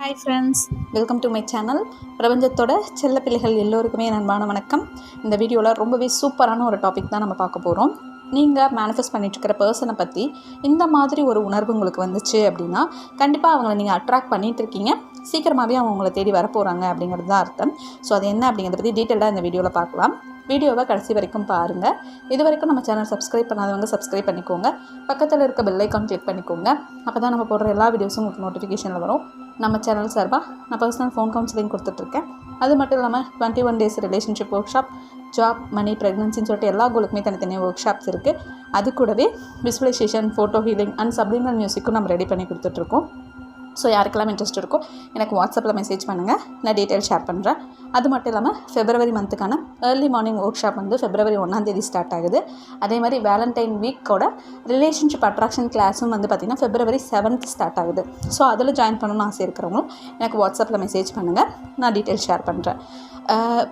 Hi friends welcome to my channel பிரபஞ்சத்தோட செல்ல பிள்ளைகள் எல்லோருக்குமே நண்பான வணக்கம். இந்த வீடியோவில் ரொம்பவே சூப்பரான ஒரு டாபிக் தான் நம்ம பார்க்க போகிறோம் நீங்கள் மேனிஃபெஸ்ட் பண்ணிட்டு இருக்கிற பர்சனை பற்றி இந்த மாதிரி ஒரு உணர்வு உங்களுக்கு வந்துச்சு அப்படின்னா கண்டிப்பாக அவங்கள நீங்கள் அட்ராக்ட் பண்ணிகிட்டு இருக்கீங்க சீக்கிரமாகவே அவங்க உங்களை தேடி வர போகிறாங்க அப்படிங்கிறது தான் அர்த்தம். ஸோ அது என்ன அப்படிங்கிறத பற்றி டீட்டெயிலாக இந்த வீடியோவில் பார்க்கலாம். வீடியோவை கடைசி வரைக்கும் பாருங்கள் இது வரைக்கும் நம்ம சேனல் சப்ஸ்கிரைப் பண்ணாதவங்க சப்ஸ்கிரைப் பண்ணிக்கோங்க. பக்கத்தில் இருக்க பெல் ஐக்கான் கிளிக் பண்ணிக்கோங்க. அப்போ தான் நம்ம போடுற எல்லா வீடியோஸும் உங்களுக்கு நோட்டிஃபிகேஷனில் வரும். நம்ம சேனல் சார்பாக நான் பர்சனல் ஃபோன் கவுன்சிலிங் கொடுத்துட்ருக்கேன். அது மட்டும் இல்லாமல் twenty one days relationship workshop job money ப்ரெக்னன்சின்னு சொல்லிட்டு எல்லா கோலுக்குமே தனித்தனியாக ஒர்க் ஷாப்ஸ் இருக்குது அது கூடவே visualisation photo healing and subliminal மியூசிக்கும் நம்ம ரெடி பண்ணி கொடுத்துட்ருக்கோம். ஸோ யாருக்கெல்லாம் இன்ட்ரெஸ்ட் இருக்கோ எனக்கு வாட்ஸ்அப்பில் மெசேஜ் பண்ணுங்கள் நான் டீட்டெயில் ஷேர் பண்ணுறேன் அது மட்டும் இல்லாமல் ஃபெப்ரவரி மந்த்துக்கான ஏர்லி மார்னிங் ஒர்க் ஷாப் வந்து ஃபெப்ரவரி ஒன்றாந்தேதி ஸ்டார்ட் ஆகுது. அதே மாதிரி வேலண்டைன் வீக்கோட ரிலேஷன்ஷிப் அட்ராக்ஷன் கிளாஸும் வந்து பார்த்திங்கன்னா ஃபெப்ரவரி செவன்த் ஸ்டார்ட் ஆகுது. ஸோ அதில் ஜாயின் பண்ணணும்னு ஆசை இருக்கிறவங்களும் எனக்கு வாட்ஸ்அப்பில் மெசேஜ் பண்ணுங்கள் நான் டீட்டெயில் ஷேர் பண்ணுறேன்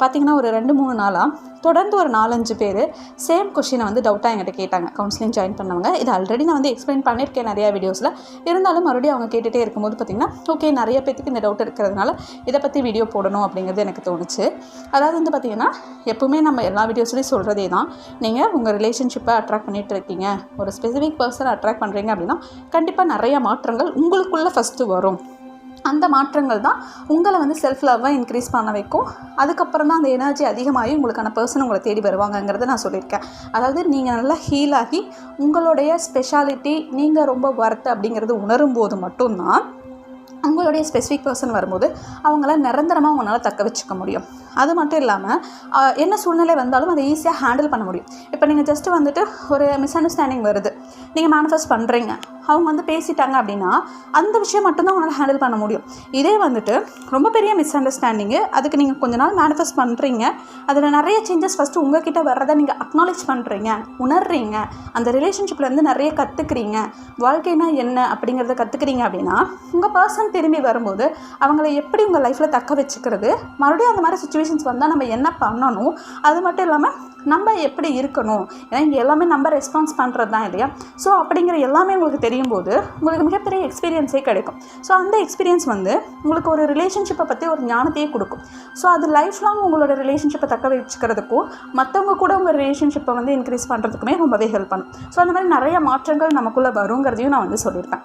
பார்த்திங்கன்னா ஒரு ரெண்டு மூணு நாளாக தொடர்ந்து ஒரு நாலஞ்சு பேர் சேம் கொஷினை வந்து டவுட்டாக என்கிட்ட கேட்டாங்க. கவுன்சிலிங் ஜாயின் பண்ணவங்க. இது ஆல்ரெடி நான் வந்து எக்ஸ்பிளைன் பண்ணியிருக்கேன் நிறையா வீடியோஸில் இருந்தாலும் மறுபடியும் அவங்க கேட்டுகிட்டே இருக்கும்போது பார்த்திங்கன்னா ஓகே நிறைய பேத்துக்கு இந்த டவுட் இருக்கிறதுனால இதை பற்றி வீடியோ போடணும் அப்படிங்கிறது எனக்கு தோணுச்சு. அதாவது வந்து பார்த்திங்கன்னா எப்பவுமே நம்ம எல்லா வீடியோஸ்லேயும் சொல்கிறதே தான். நீங்கள் உங்கள் ரிலேஷன்ஷிப்பை அட்ராக்ட் பண்ணிகிட்டு இருக்கீங்க. ஒரு ஸ்பெசிஃபிக் பர்சனை அட்ராக்ட் பண்ணுறீங்க அப்படின்னா கண்டிப்பாக நிறைய மாற்றங்கள் உங்களுக்குள்ளே ஃபஸ்ட்டு வரும். அந்த மாற்றங்கள் தான் உங்களை வந்து செல்ஃப் லவ்வை இன்க்ரீஸ் பண்ண வைக்கும். அதுக்கப்புறம் தான் அந்த எனர்ஜி அதிகமாகி உங்களுக்கான பர்சன் உங்களை தேடி வருவாங்கங்கிறத நான் சொல்லியிருக்கேன். அதாவது நீங்கள் நல்லா ஹீல் ஆகி உங்களுடைய ஸ்பெஷாலிட்டி நீங்கள் ரொம்ப ஒர்த்து அப்படிங்கிறது உணரும் போது மட்டும்தான் உங்களுடைய ஸ்பெசிஃபிக் பர்சன் வரும்போது அவங்கள நிரந்தரமாக உங்களால் தக்க வச்சுக்க முடியும். அது மட்டும் இல்லாமல் என்ன சூழ்நிலை வந்தாலும் அதை ஈஸியாக ஹேண்டில் பண்ண முடியும். இப்போ நீங்கள் ஜஸ்ட்டு வந்துட்டு ஒரு மிஸ் அண்டர்ஸ்டாண்டிங் வருது. நீங்கள் மேனிஃபெஸ்ட் பண்ணுறீங்க அவங்க வந்து பேசிட்டாங்க அப்படின்னா அந்த விஷயம் மட்டும்தான் உங்களால் ஹேண்டில் பண்ண முடியும். இதே வந்துட்டு ரொம்ப பெரிய மிஸ் அண்டர்ஸ்டாண்டிங்கு அதுக்கு நீங்கள் கொஞ்ச நாள் மேனிஃபெஸ்ட் பண்ணுறீங்க அதில் நிறைய சேஞ்சஸ் ஃபஸ்ட்டு உங்ககிட்ட வர்றதை நீங்கள் அக்னாலேஜ் பண்ணுறீங்க உணர்றீங்க. அந்த ரிலேஷன்ஷிப்பில் வந்து நிறைய கற்றுக்குறீங்க வாழ்க்கைனா என்ன அப்படிங்கிறத கற்றுக்குறீங்க அப்படின்னா உங்கள் பர்சன் திரும்பி வரும்போது அவங்கள எப்படி உங்கள் லைஃப்பில் தக்க வச்சுக்கிறது? மறுபடியும் அந்த மாதிரி சுச்சுவேஷன்ஸ் வந்தால் நம்ம என்ன பண்ணணும்? அது மட்டும் இல்லாமல் நம்ம எப்படி இருக்கணும்? ஏன்னா இங்கே எல்லாமே நம்ம ரெஸ்பான்ஸ் பண்ணுறது தான் இல்லையா? ஸோ அப்படிங்கிற எல்லாமே உங்களுக்கு தெரியும் போது உங்களுக்கு மிகப்பெரிய எக்ஸ்பீரியன்ஸே கிடைக்கும். ஸோ அந்த எக்ஸ்பீரியன்ஸ் வந்து உங்களுக்கு ஒரு ரிலேஷன்ஷிப்பை பற்றி ஒரு ஞானத்தையே கொடுக்கும். ஸோ அது லைஃப் லாங் உங்களோட ரிலேஷன்ஷிப்பை தக்க வச்சுக்கிறதுக்கும் மற்றவங்க கூட உங்கள் ரிலேஷன்ஷிப்பை வந்து இன்க்ரீஸ் பண்ணுறதுக்குமே ரொம்பவே ஹெல்ப் பண்ணும். ஸோ அந்த மாதிரி நிறைய மாற்றங்கள் நமக்குள்ளே வருங்கிறதையும் நான் வந்து சொல்லியிருப்பேன்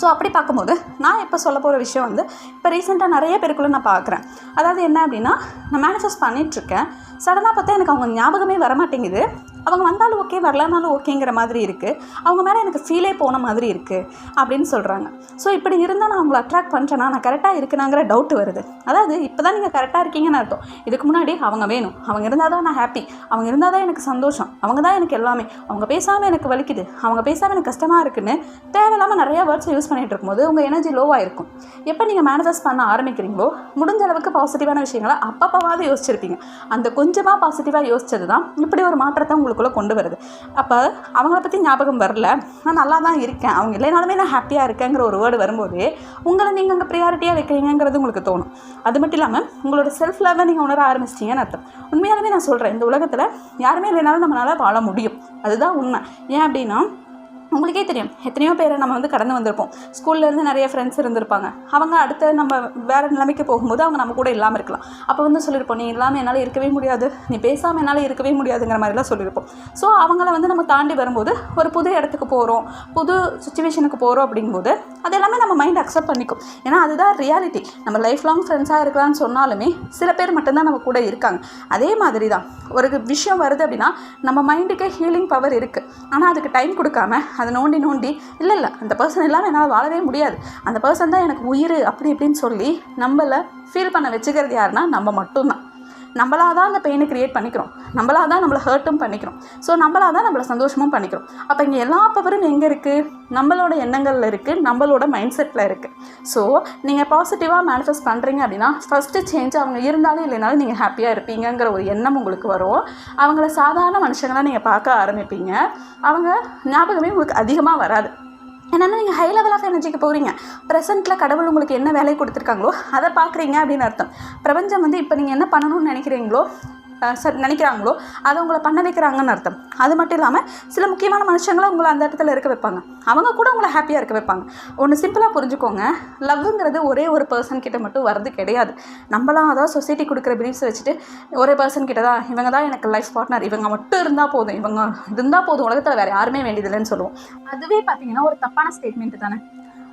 ஸோ அப்படி பார்க்கும்போது நான் இப்போ சொல்ல போகிற விஷயம் வந்து இப்போ ரீசெண்டாக நிறைய பேருக்குள்ள நான் பார்க்குறேன். அதாவது என்ன அப்படின்னா நான் மேனிஃபெஸ்ட் பண்ணிகிட்ருக்கேன் சடனாக பார்த்தா எனக்கு அவங்க ஞாபகமே வரமாட்டேங்குது. அவங்க வந்தாலும் ஓகே வரலனாலும் ஓகேங்கிற மாதிரி இருக்குது அவங்க மேலே எனக்கு ஃபீலே போன மாதிரி இருக்குது அப்படின்னு சொல்கிறாங்க ஸோ இப்படி இருந்தால் நான் அவங்களை அட்ராக்ட் பண்ணுறேன்னா நான் கரெக்டாக இருக்குனாங்கிற டவுட் வருது. அதாவது இப்போ தான் நீங்கள் கரெக்டாக இருக்கீங்கன்னு அர்த்தம். இதுக்கு முன்னாடி அவங்க வேணும். அவங்க இருந்தால் தான் நான் ஹாப்பி அவங்க இருந்தால் தான் எனக்கு சந்தோஷம். அவங்க தான் எனக்கு எல்லாமே. அவங்க பேசாமல் எனக்கு வலிக்குது. அவங்க பேசாமல் எனக்கு கஷ்டமாக இருக்குன்னு தேவையில்லாமல் நிறைய வேர்ட்ஸ் யூஸ் பண்ணிகிட்டு இருக்கும்போது உங்கள் எனர்ஜி லோவாக இருக்கும் எப்போ நீங்கள் மேனிஃபெஸ்ட் பண்ண ஆரம்பிக்கிறீங்களோ முடிஞ்ச அளவுக்கு பாசிட்டிவான விஷயங்களை அப்பப்போவாது யோசிச்சிருப்பீங்க. அந்த கொஞ்சமாக பாசிட்டிவாக யோசிச்சது தான் இப்படி ஒரு மாற்றத்தை உங்களுக்கு உங்களுக்குள்ளே கொண்டு வருது. அப்போ அவங்கள பற்றி ஞாபகம் வரல. நான் நல்லா தான் இருக்கேன். அவங்க இல்லைனாலுமே நான் ஹாப்பியாக இருக்கேங்கிற ஒரு வேர்டு வரும்போது உங்களை நீங்கள் அங்கே ப்ரியாரிட்டியாக வைக்கிறீங்கிறது உங்களுக்கு தோணும். அது மட்டும் இல்லாமல் உங்களோட செல்ஃப் லவ்வை நீங்கள் உணர ஆரம்பிச்சிட்டீங்கன்னு அர்த்தம். உண்மையாலுமே நான் சொல்கிறேன் இந்த உலகத்தில் யாருமே இல்லைனாலும் நம்மளால் வாழ முடியும். அதுதான் உண்மை. ஏன் அப்படின்னா உங்களுக்கே தெரியும். எத்தனையோ பேரை நம்ம வந்து கடந்து வந்திருப்போம். ஸ்கூல்லேருந்து நிறைய ஃப்ரெண்ட்ஸ் இருந்திருப்பாங்க. அவங்க அடுத்த நம்ம வேறு நிலைமைக்கு போகும்போது அவங்க நம்ம கூட இல்லாமல் இருக்கலாம். அப்போ வந்து சொல்லியிருப்போம் நீ இல்லாமல் என்னால் இருக்கவே முடியாது. நீ பேசாமல் என்னால் இருக்கவே முடியாதுங்கிற மாதிரிலாம் சொல்லியிருப்போம் ஸோ அவங்கள வந்து நம்ம தாண்டி வரும்போது ஒரு புது இடத்துக்கு போகிறோம் புது சுச்சுவேஷனுக்கு போகிறோம் அப்படிங்கும்போது அது எல்லாமே நம்ம மைண்ட் அக்செப்ட் பண்ணிக்கும். ஏன்னா அதுதான் ரியாலிட்டி நம்ம லைஃப் லாங் ஃப்ரெண்ட்ஸாக இருக்கலாம்னு சொன்னாலுமே சில பேர் மட்டும்தான் நம்ம கூட இருக்காங்க. அதே மாதிரி தான் ஒரு விஷயம் வருது அப்படின்னா நம்ம மைண்டுக்கு ஹீலிங் பவர் இருக்குது ஆனால் அதுக்கு டைம் கொடுக்காம அதை நோண்டி நோண்டி இல்லை இல்லை அந்த பர்சன் இல்லாமல் என்னால் வாழவே முடியாது. அந்த பர்சன் தான் எனக்கு உயிர் அப்படி இப்படின்னு சொல்லி நம்மளை ஃபீல் பண்ண வச்சுக்கிறது யாருன்னா நம்ம மட்டும்தான். நம்மளாக தான் அந்த பெயினை க்ரியேட் பண்ணிக்கிறோம். நம்மளாக தான் நம்மளை ஹர்ட்டும் பண்ணிக்கிறோம். ஸோ நம்மளாக தான் நம்மளை சந்தோஷமும் பண்ணிக்கிறோம். அப்போ இங்கே எல்லா பவரும் எங்கே இருக்குது நம்மளோட எண்ணங்களில் இருக்குது நம்மளோட மைண்ட் செட்டில் இருக்குது ஸோ நீங்கள் பாசிட்டிவாக மேனிஃபெஸ்ட் பண்ணுறீங்க அப்படின்னா ஃபஸ்ட்டு சேஞ்ச் அவங்க இருந்தாலும் இல்லைனாலும் நீங்கள் ஹாப்பியாக இருப்பீங்கங்கிற ஒரு எண்ணம் உங்களுக்கு வரும். அவங்கள சாதாரண மனுஷங்களாக நீங்கள் பார்க்க ஆரம்பிப்பீங்க. அவங்க ஞாபகமே உங்களுக்கு அதிகமாக வராது. என்னென்னா நீங்கள் ஹை லெவல் ஆஃப் எனர்ஜிக்கு போகிறீங்க ப்ரெசென்ட்டில் கடவுள் உங்களுக்கு என்ன வேலை கொடுத்துருக்காங்களோ அதை பார்க்குறீங்க அப்படின்னு அர்த்தம். பிரபஞ்சம் வந்து இப்போ நீங்கள் என்ன பண்ணணும்னு நினைக்கிறீங்களோ சரி நினைக்கிறாங்களோ அதை உங்களை பண்ண வைக்கிறாங்கன்னு அர்த்தம். அது மட்டும் இல்லாமல் சில முக்கியமான மனுஷங்களை உங்களை அந்த இடத்துல இருக்க வைப்பாங்க. அவங்க கூட உங்களை ஹாப்பியாக இருக்க வைப்பாங்க. ஒன்று சிம்பிளாக புரிஞ்சுக்கோங்க லவ்ங்கிறது ஒரே ஒரு பர்சன் கிட்ட மட்டும் வர்றது கிடையாது. நம்மளாம் அதாவது சொசைட்டி கொடுக்குற பிலீஃப்ஸை வச்சுட்டு ஒரே பர்சன் கிட்ட தான் இவங்க தான் எனக்கு லைஃப் பார்ட்னர் இவங்க மட்டும் இருந்தால் போதும். இவங்க இருந்தால் போதும் உலகத்தில் வேறு யாருமே வேண்டியதில்லைன்னு சொல்லுவோம். அதுவே பார்த்தீங்கன்னா ஒரு தப்பான ஸ்டேட்மெண்ட் தானே.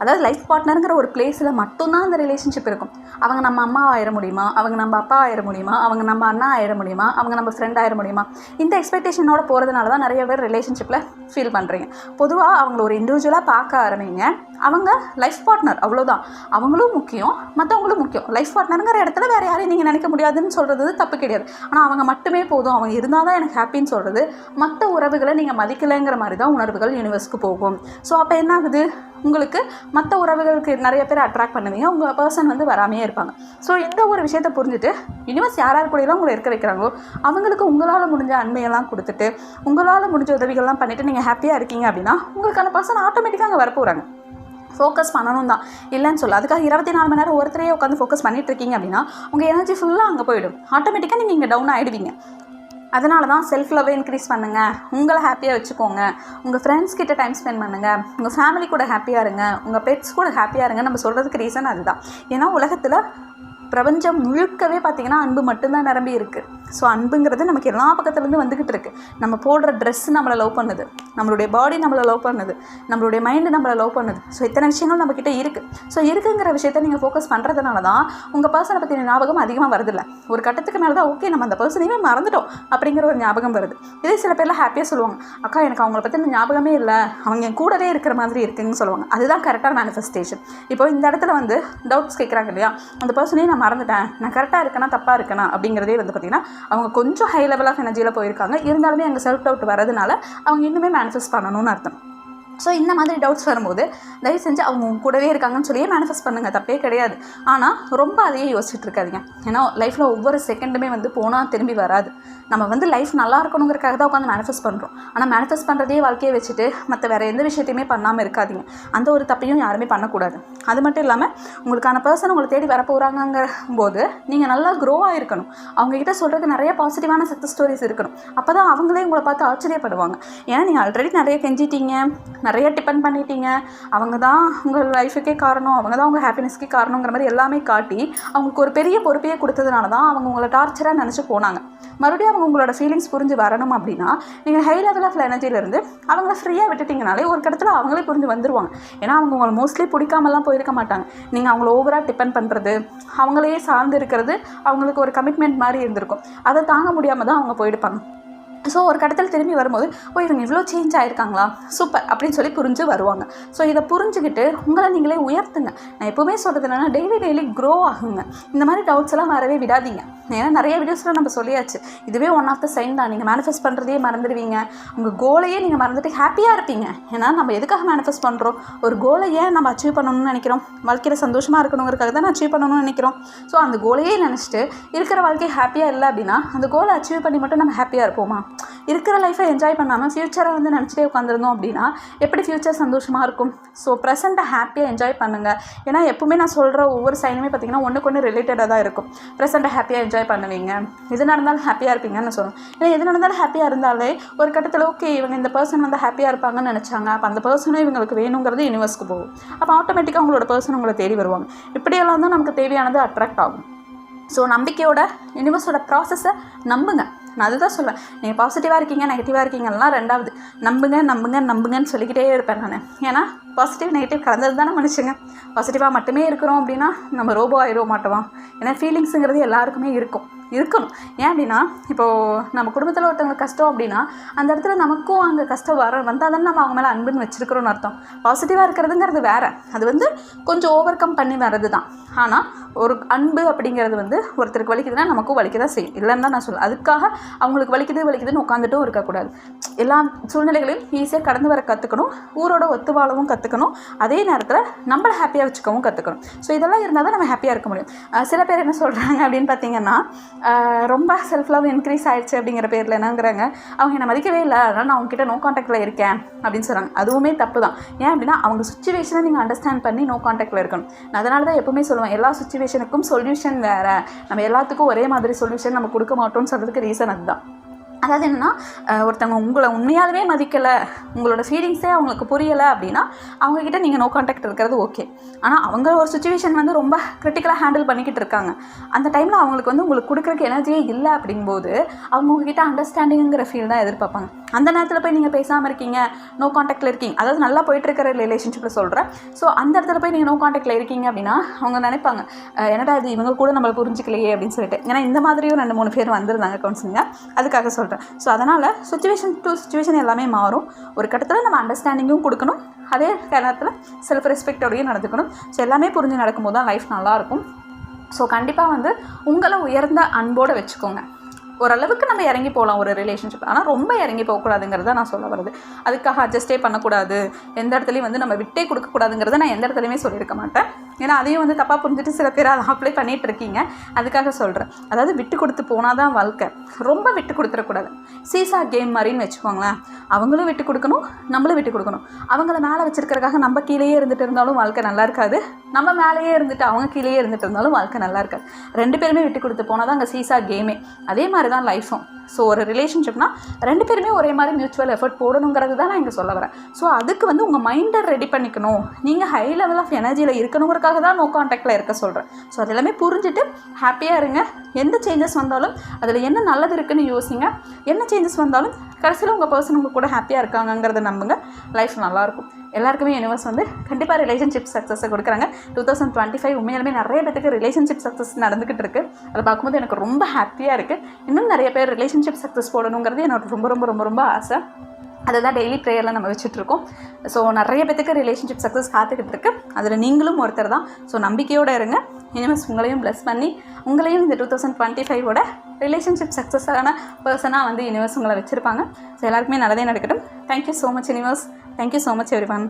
அதாவது லைஃப் பார்ட்னருங்கிற ஒரு பிளேஸில் மட்டும்தான் அந்த ரிலேஷன்ஷிப் இருக்கும். அவங்க நம்ம அம்மா ஆயிட முடியுமா? அவங்க நம்ம அப்பா ஆயிட முடியுமா? அவங்க நம்ம அண்ணா ஆயிட முடியுமா? அவங்க நம்ம ஃப்ரெண்ட் ஆயிட முடியுமா? இந்த எக்ஸ்பெக்டேஷனோட போகிறதுனால தான் நிறைய பேர் ரிலேஷன்ஷிப்பில் ஃபீல் பண்ணுறீங்க பொதுவாக அவங்கள ஒரு இண்டிவிஜுவலாக பார்க்க ஆரம்பிங்க. அவங்க லைஃப் பார்ட்னர் அவ்வளோதான் அவங்களும் முக்கியம் மற்றவங்களும் முக்கியம். லைஃப் பார்ட்னருங்கிற இடத்துல வேறு யாரையும் நீங்கள் நினைக்க முடியாதுன்னு சொல்கிறது தப்பு கிடையாது. ஆனால் அவங்க மட்டுமே போதும். அவங்க இருந்தால் தான் எனக்கு ஹாப்பின்னு சொல்கிறது மற்ற உறவுகளை நீங்கள் மதிக்கலைங்கிற மாதிரி தான் உணர்வுகள் யூனிவர்ஸ்க்கு போகும். ஸோ அப்போ என்ன ஆகுது? உங்களுக்கு மற்ற உறவுகளுக்கு நிறைய பேர் அட்ராக்ட் பண்ணுவீங்க. உங்கள் பர்சன் வந்து வராமையே இருப்பாங்க. ஸோ இந்த ஒரு விஷயத்தை புரிஞ்சுட்டு யூனிவர்ஸ் யார் யார் கூடயெல்லாம் உங்களை இருக்க வைக்கிறாங்களோ அவங்களுக்கு உங்களால் முடிஞ்ச அண்மையெல்லாம் கொடுத்துட்டு உங்களால் முடிஞ்ச உதவிகள்லாம் பண்ணிவிட்டு நீங்கள் ஹாப்பியாக இருக்கீங்க அப்படின்னா உங்களுக்கான பர்சன் ஆட்டோமேட்டிக்காக அங்கே வரப்போகிறாங்க ஃபோக்கஸ் பண்ணணும் தான். இல்லைன்னு சொல்ல அதுக்காக இருபத்தி நாலு மணி நேரம் ஒருத்தரையே உட்காந்து ஃபோக்கஸ் பண்ணிட்டு இருக்கீங்க அப்படின்னா உங்கள் எனர்ஜி ஃபுல்லாக அங்கே போயிடும். ஆட்டோமேட்டிக்காக நீங்கள் இங்கே டவுன் ஆகிடுவீங்க அதனால தான் செல்ஃப் லவ்வை இன்க்ரீஸ் பண்ணுங்கள் உங்களை ஹாப்பியாக வச்சுக்கோங்க. உங்கள் ஃப்ரெண்ட்ஸ் கிட்ட டைம் ஸ்பெண்ட் பண்ணுங்கள் உங்கள் ஃபேமிலி கூட ஹாப்பியாக இருங்க. உங்கள் பெட்ஸ் கூட ஹாப்பியாக இருங்க நம்ம சொல்கிறதுக்கு ரீசன் அதுதான். ஏன்னா உலகத்தில் பிரபஞ்சம் முழுக்கவே பார்த்திங்கன்னா அன்பு மட்டும்தான் நிரம்பி இருக்குது ஸோ அன்புங்கிறது நமக்கு எல்லா பக்கத்துலேருந்து வந்துக்கிட்டு இருக்குது நம்ம போடுற ட்ரெஸ் நம்மளை லவ் பண்ணுது. நம்மளுடைய பாடி நம்மளை லவ் பண்ணுது. நம்மளுடைய மைண்டு நம்மளை லவ் பண்ணுது. ஸோ இத்தனை விஷயங்கள் நம்மக்கிட்ட இருக்குது ஸோ இருக்குங்கிற விஷயத்த நீங்கள் ஃபோக்கஸ் பண்ணுறதுனால தான் உங்கள் பர்சனை பற்றின ஞாபகம் அதிகமாக வருதில்ல. ஒரு கட்டத்துக்கு மேலே தான் ஓகே நம்ம அந்த பர்சனையுமே மறந்துட்டோம் அப்படிங்கிற ஒரு ஞாபகம் வருது. இதே சில பேர்லாம் ஹாப்பியாக சொல்லுவாங்க அக்கா எனக்கு அவங்கள பற்றின ஞாபகமே இல்லை. அவங்க என் கூடவே இருக்கிற மாதிரி இருக்குன்னு சொல்லுவாங்க. அதுதான் கரெக்டாக மேனிஃபெஸ்டேஷன் இப்போ இந்த இடத்துல வந்து டவுட்ஸ் கேட்குறாங்க இல்லையா? அந்த பர்சனையும் நம்ம மறந்துட்டேன். நான் கரெக்டாக இருக்கேனா தப்பாக இருக்கேனா அப்படிங்கிறதே வந்து பார்த்திங்கன்னா அவங்க கொஞ்சம் ஹை லெவல் ஆஃப் எனர்ஜியில் போயிருக்காங்க. இருந்தாலுமே அங்கே செல்ஃப் டவுட் வரதுனால அவங்க இன்னுமே மேனிஃபெஸ்ட் பண்ணணும்னு அர்த்தம். ஸோ இந்த மாதிரி டவுட்ஸ் வரும்போது தயவு செஞ்சு அவங்க உங்க கூடவே இருக்காங்கன்னு சொல்லியே மேனிஃபெஸ்ட் பண்ணுங்கள் தப்பே கிடையாது. ஆனால் ரொம்ப அதையே யோசிச்சுட்டு இருக்காதீங்க. ஏன்னா லைஃப்பில் ஒவ்வொரு செகண்டுமே வந்து போனால் திரும்பி வராது. நம்ம வந்து லைஃப் நல்லா இருக்கணுங்கிறக்காக தான் உட்காந்து மேனிஃபெஸ்ட் பண்ணுறோம் ஆனால் மேனிஃபெஸ்ட் பண்ணுறதே வாழ்க்கையை வச்சுட்டு மற்ற வேறு எந்த விஷயத்தையுமே பண்ணாமல் இருக்காதீங்க. அந்த ஒரு தப்பையும் யாருமே பண்ணக்கூடாது. அது மட்டும் இல்லாமல் உங்களுக்கான பர்சன் உங்களை தேடி வர போகிறாங்கங்கிற போது நீங்கள் நல்லா க்ரோ ஆகிருக்கணும் அவங்கக்கிட்ட சொல்கிறதுக்கு நிறைய பாசிட்டிவான சக்ஸஸ் ஸ்டோரிஸ் இருக்கணும். அப்போ தான் அவங்களே உங்களை பார்த்து ஆச்சரியப்படுவாங்க. ஏன்னா நீங்கள் ஆல்ரெடி நிறைய கெஞ்சிட்டீங்க. நிறைய டிபெண்ட் பண்ணிட்டீங்க. அவங்க தான் உங்கள் லைஃபுக்கே காரணம் அவங்க தான் உங்கள் ஹாப்பினஸ்க்கே காரணங்கிற மாதிரி எல்லாமே காட்டி அவங்களுக்கு ஒரு பெரிய பொறுப்பையே கொடுத்ததுனால தான் அவங்க உங்களை டார்ச்சராக நினச்சி போனாங்க. மறுபடியும் அவங்க உங்களோட ஃபீலிங்ஸ் புரிஞ்சு வரணும் அப்படின்னா நீங்கள் ஹை லெவல் ஆஃப் எனர்ஜிலேருந்து அவங்கள ஃப்ரீயாக விட்டுட்டிங்கனாலே ஒரு இடத்துல அவங்களே புரிஞ்சு வந்துடுவாங்க ஏன்னா அவங்க உங்களை மோஸ்ட்லி பிடிக்காமலாம் போயிருக்க மாட்டாங்க. நீங்கள் அவங்கள ஓவராக டிபெண்ட் பண்ணுறது அவங்களையே சார்ந்து இருக்கிறது அவங்களுக்கு ஒரு கமிட்மெண்ட் மாதிரி இருந்திருக்கும். அதை தாங்க முடியாமல் தான் அவங்க போயிருப்பாங்க. ஸோ ஒரு கடத்தில் திரும்பி வரும்போது ஓ இவங்க இவ்வளோ சேஞ்ச் ஆகிருக்காங்களா சூப்பர் அப்படின்னு சொல்லி புரிஞ்சு வருவாங்க. ஸோ இதை புரிஞ்சுக்கிட்டு உங்களை நீங்களே உயர்த்துங்க. நான் எப்போவுமே சொல்கிறது என்னென்னா டெய்லி டெய்லி க்ரோ ஆகுங்க. இந்த மாதிரி டவுட்ஸ் எல்லாம் வரவே விடாதீங்க. ஏன்னா நிறைய வீடியோஸில் நம்ம சொல்லியாச்சு. இதுவே ஒன் ஆஃப் த சைன் தான். நீங்கள் மேனிஃபெஸ்ட் பண்ணுறதையே மறந்துடுவீங்க. உங்கள் கோலையே நீங்கள் மறந்துட்டு ஹாப்பியாக இருப்பீங்க. ஏன்னா நம்ம எதுக்காக மேனிஃபெஸ்ட் பண்ணுறோம் ஒரு கோலை ஏன் நம்ம அச்சீவ் பண்ணணும்னு நினைக்கிறோம்? வாழ்க்கையில் சந்தோஷமாக இருக்கணுங்கிறதுக்காக தான் அச்சீவ் பண்ணணும்னு நினைக்கிறோம். ஸோ அந்த கோலையே நினச்சிட்டு இருக்கிற வாழ்க்கை ஹாப்பியாக இல்லை அப்படின்னா அந்த கோலை அச்சீவ் பண்ணி மட்டும் நம்ம ஹாப்பியாக இருப்போமா? இருக்கிற லைஃப்பை என்ஜாய் பண்ணாமல் ஃப்யூச்சரை வந்து நினச்சிட்டே உட்காந்துருந்தோம் அப்படின்னா எப்படி ஃப்யூச்சர் சந்தோஷமாக இருக்கும்? ஸோ ப்ரெசென்ட்டை ஹாப்பியாக என்ஜாய் பண்ணுங்கள் ஏன்னா எப்பவுமே நான் சொல்கிற ஒவ்வொரு சைனுமே பார்த்தீங்கன்னா ஒன்றுக்கு ஒன்று ரிலேட்டடாக தான் இருக்கும். ப்ரெசென்ட்டை ஹாப்பியாக என்ஜாய் பண்ணுவீங்க. எது நடந்தாலும் ஹாப்பியாக இருப்பீங்கன்னு சொல்லணும் ஏன்னா எது நடந்தாலும் ஹாப்பியாக இருந்தாலே ஒரு கட்டத்தில் ஓகே இவங்க இந்த பர்சன் வந்து ஹாப்பியாக இருப்பாங்கன்னு நினச்சாங்க. அப்போ அந்த பர்சனும் இவங்களுக்கு வேணுங்கிறது யூனிவர்ஸ்க்கு போகும். அப்போ ஆட்டோமேட்டிக்காக உங்களோட பர்சன் உங்களை தேடி வருவாங்க. இப்படியெல்லாம் தான் நமக்கு தேவையானது அட்ராக்ட் ஆகும். ஸோ நம்பிக்கையோட யூனிவர்ஸோட ப்ராசஸை நம்புங்க. நான் அதுதான் சொல்லுவேன் நீங்கள் பாசிட்டிவாக இருக்கீங்க நெகட்டிவாக இருக்கீங்கலாம் ரெண்டாவது நம்புங்க நம்புங்க நம்புங்கன்னு சொல்லிக்கிட்டே இருப்பேன் நான். ஏன்னா பாசிட்டிவ் நெகட்டிவ் கலந்தது தானே மனுஷங்க. பாசிட்டிவாக மட்டுமே இருக்கிறோம் அப்படின்னா நம்ம ரோபோ ஆயிடுவோம் மாட்டோம்? ஏன்னா ஃபீலிங்ஸுங்கிறது எல்லாருக்குமே இருக்கும். இருக்கணும். ஏன் அப்படின்னா இப்போது நம்ம குடும்பத்தில் ஒருத்தவங்க கஷ்டம் அப்படின்னா அந்த இடத்துல நமக்கும் அங்கே கஷ்டம் வர வந்தால் தானே நம்ம அவங்க மேலே அன்புன்னு வச்சுருக்கிறோன்னு அர்த்தம். பாசிட்டிவாக இருக்கிறதுங்கிறது வேறு. அது வந்து கொஞ்சம் ஓவர் கம் பண்ணி வர்றது தான். ஆனால் ஒரு அன்பு அப்படிங்கிறது வந்து ஒருத்தருக்கு வலிக்குதுன்னா நமக்கும் வலிக்க தான் செய்யும். இல்லைன்னு தான் நான் சொல்லுவேன் அதுக்காக அவங்களுக்கு வலிக்குது வலிக்குதுன்னு உட்காந்துட்டும் இருக்கக்கூடாது. எல்லா சூழ்நிலைகளையும் ஈஸியாக கடந்து வர கற்றுக்கணும் ஊரோட ஒத்து வாழவும் கற்றுக்கணும் அதே நேரத்தில் நம்மளை ஹாப்பியாக வச்சுக்கவும் கற்றுக்கணும் ஸோ இதெல்லாம் இருந்தால் தான் நம்ம ஹாப்பியாக இருக்க முடியும். சில பேர் என்ன சொல்கிறாங்க அப்படின்னு பார்த்தீங்கன்னா ரொம்ப செல்ஃப் லவ் இன்க்ரீஸ் ஆயிடுச்சு அப்படிங்கிற பேரில் என்னங்கிறாங்க. அவங்க என்னை மதிக்கவே இல்லை. அதனால் நான் அவங்ககிட்ட நோ காண்டாக்டில் இருக்கேன் அப்படின்னு சொல்கிறாங்க அதுவுமே தப்பு தான். ஏன் அப்படின்னா அவங்க சுச்சுவேஷனை நீங்கள் அண்டர்ஸ்டாண்ட் பண்ணி நோ காண்டாக்டில் இருக்கணும். நான் அதனால தான் எப்பவுமே சொல்லுவேன் எல்லா சுச்சுவேஷனுக்கும் சொல்யூஷன் வேறு. நம்ம எல்லாத்துக்கும் ஒரே மாதிரி சொல்யூஷன் நம்ம கொடுக்க மாட்டோம்னு சொல்கிறதுக்கு ரீசன் அதுதான். அதாவது என்னென்னா ஒருத்தவங்க உங்களை உண்மையாகவே மதிக்கலை உங்களோட ஃபீலிங்ஸே அவங்களுக்கு புரியலை அப்படின்னா அவங்கக்கிட்ட நீங்கள் நோ கான்டாக்ட் இருக்கிறது ஓகே ஆனால் அவங்க ஒரு சுச்சுவேஷன் வந்து ரொம்ப கிரிட்டிக்கலாக ஹேண்டில் பண்ணிக்கிட்டு இருக்காங்க. அந்த டைமில் அவங்களுக்கு வந்து உங்களுக்கு கொடுக்குறக்கு எனர்ஜியே இல்லை அப்படிங்கும்போது அவங்க உங்ககிட்ட அண்டர்ஸ்டாண்டிங்கிற ஃபீல் தான் எதிர்பார்ப்பாங்க. அந்த நேரத்தில் போய் நீங்கள் பேசாமல் இருக்கீங்க நோ கான்டாக்டில் இருக்கீங்க அதாவது நல்லா போயிட்டுருக்கிற ரிலேஷன்ஷிப்பில் சொல்கிறேன் ஸோ அந்த இடத்துல போய் நீங்கள் நோ காண்டாக்டில் இருக்கீங்க அப்படின்னா அவங்க நினைப்பாங்க என்னடா இது இவங்க கூட நம்மளை புரிஞ்சிக்கலையே அப்படின்னு சொல்லிட்டு. ஏன்னா இந்த மாதிரியும் ரெண்டு மூணு பேர் வந்திருந்தாங்க கவுன்சிலிங்க அதுக்காக சொல்கிறேன் ஸோ அதனால் சுச்சுவேஷன் டு சுச்சுவேஷன் எல்லாமே மாறும். ஒரு கட்டத்தில் நம்ம அண்டர்ஸ்டாண்டிங்கும் கொடுக்கணும். அதே நேரத்தில் செல்ஃப் ரெஸ்பெக்டோடையும் நடந்துக்கணும். ஸோ எல்லாமே புரிஞ்சு நடக்கும்போது தான் லைஃப் நல்லாயிருக்கும். ஸோ கண்டிப்பாக வந்து உங்களை உயர்ந்த அன்போடு வச்சுக்கோங்க. ஓரளவுக்கு நம்ம இறங்கி போகலாம் ஒரு ரிலேஷன்ஷிப் ஆனால் ரொம்ப இறங்கி போகக்கூடாதுங்கிறத நான் சொல்ல வருது அதுக்காக அட்ஜஸ்டே பண்ணக்கூடாது. எந்த இடத்துலையும் வந்து நம்ம விட்டே கொடுக்கக்கூடாதுங்கிறத நான் எந்த இடத்துலையுமே சொல்லியிருக்க மாட்டேன். ஏன்னா அதையும் வந்து தப்பாக புரிஞ்சுட்டு சில பேர் அதை அப்ளை பண்ணிகிட்டு இருக்கீங்க. அதுக்காக சொல்கிறேன் அதாவது விட்டு கொடுத்து போனால் தான் வாழ்க்கை. ரொம்ப விட்டு கொடுத்துடக்கூடாது சீசா கேம் மாதிரின்னு வச்சுக்கோங்களேன். அவங்களும் விட்டு கொடுக்கணும் நம்மளும் விட்டு கொடுக்கணும். அவங்கள மேலே வச்சுருக்கிறக்காக நம்ம கீழேயே இருந்துட்டு இருந்தாலும் வாழ்க்கை நல்லா இருக்காது. நம்ம மேலேயே இருந்துட்டு அவங்க கீழேயே இருந்துட்டு இருந்தாலும் வாழ்க்கை நல்லா இருக்காது. ரெண்டு பேருமே விட்டு கொடுத்து போனால் தான் அங்கே சீசா கேமே அதே மாதிரி தான் லைஃப்பும் ஸோ ஒரு ரிலேஷன்ஷிப்னா ரெண்டு பேருமே ஒரே மாதிரி மியூச்சுவல் எஃபர்ட் போடணுங்கிறது தான் நான் இங்கே சொல்ல வரேன். ஸோ அதுக்கு வந்து உங்கள் மைண்டை ரெடி பண்ணிக்கணும். நீங்கள் ஹை லெவல் ஆஃப் எனர்ஜியில் இருக்கணுங்கிறதுக்காக தான் நோ காண்டாக்டில் இருக்க சொல்கிறேன். ஸோ அது எல்லாமே புரிஞ்சுட்டு ஹாப்பியாக இருங்க. எந்த சேஞ்சஸ் வந்தாலும் அதில் என்ன நல்லது இருக்குன்னு யோசிங்க. என்ன சேஞ்சஸ் வந்தாலும் கடைசியில் உங்கள் பர்சன் உங்கள் கூட ஹாப்பியாக இருக்காங்கங்கிறத நம்புங்க. லைஃப் நல்லாயிருக்கும். எல்லாருக்குமே யூனிவர்ஸ் வந்து கண்டிப்பாக ரிலேஷன்ஷிப் சக்ஸஸை கொடுக்குறாங்க. டூ தௌசண்ட் டுவெண்ட்டி ஃபைவ் உண்மையிலுமே நிறைய பேருக்கு ரிலேஷன்ஷிப் சக்ஸஸ் நடந்துக்கிட்டு இருக்கு. அதை பார்க்கும்போது எனக்கு ரொம்ப ஹாப்பியாக இருக்குது இன்னும் நிறைய பேர் ரிலேஷன்ஷிப் சக்ஸஸ் போடணுங்கிறது என்னோட ரொம்ப ரொம்ப ரொம்ப ரொம்ப ஆசை. அதை தான் டெய்லி ப்ரேயரில் நம்ம வச்சுட்ருக்கோம் ஸோ நிறைய பேத்துக்கு ரிலேஷன்ஷிப் சக்ஸஸ் காத்துக்கிட்டு இருக்கு அதில் நீங்களும் ஒருத்தர் தான். ஸோ நம்பிக்கையோடு இருங்க. இனிமேல் உங்களையும் ப்ளஸ் பண்ணி உங்களையும் இந்த டூ தௌசண்ட் டுவெண்ட்டி ஃபைவோட ரிலேஷன்ஷிப் சக்ஸஸான பர்சனாக வந்து யூனிவர்ஸ் உங்களை வச்சுருப்பாங்க. ஸோ எல்லாருக்குமே நல்லதே நடக்கட்டும். Thank you so much universe thank you so much everyone